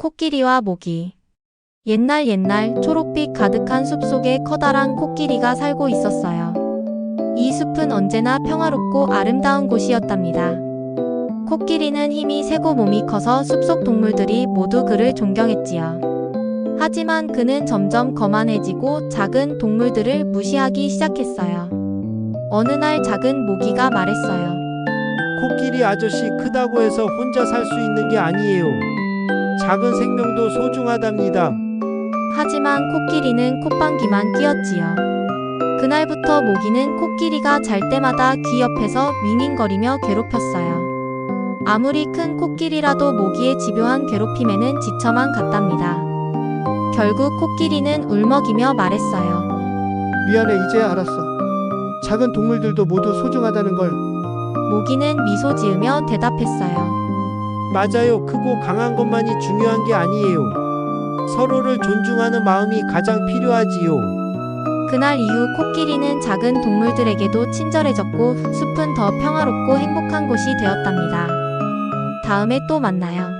코끼리와 모기. 옛날 옛날 초록빛 가득한 숲 속에 커다란 코끼리가 살고 있었어요. 이 숲은 언제나 평화롭고 아름다운 곳이었답니다. 코끼리는 힘이 세고 몸이 커서 숲속 동물들이 모두 그를 존경했지요. 하지만 그는 점점 거만해지고 작은 동물들을 무시하기 시작했어요. 어느 날 작은 모기가 말했어요. 코끼리 아저씨 크다고 해서 혼자 살 수 있는 게 아니에요. 작은 생명도 소중하답니다. 하지만 코끼리는 콧방귀만 뀌었지요. 그날부터 모기는 코끼리가 잘 때마다 귀 옆에서 윙윙거리며 괴롭혔어요. 아무리 큰 코끼리라도 모기의 집요한 괴롭힘에는 지쳐만 갔답니다. 결국 코끼리는 울먹이며 말했어요. 미안해, 이제 알았어. 작은 동물들도 모두 소중하다는 걸. 모기는 미소 지으며 대답했어요. 맞아요. 크고 강한 것만이 중요한 게 아니에요. 서로를 존중하는 마음이 가장 필요하지요. 그날 이후 코끼리는 작은 동물들에게도 친절해졌고 숲은 더 평화롭고 행복한 곳이 되었답니다. 다음에 또 만나요.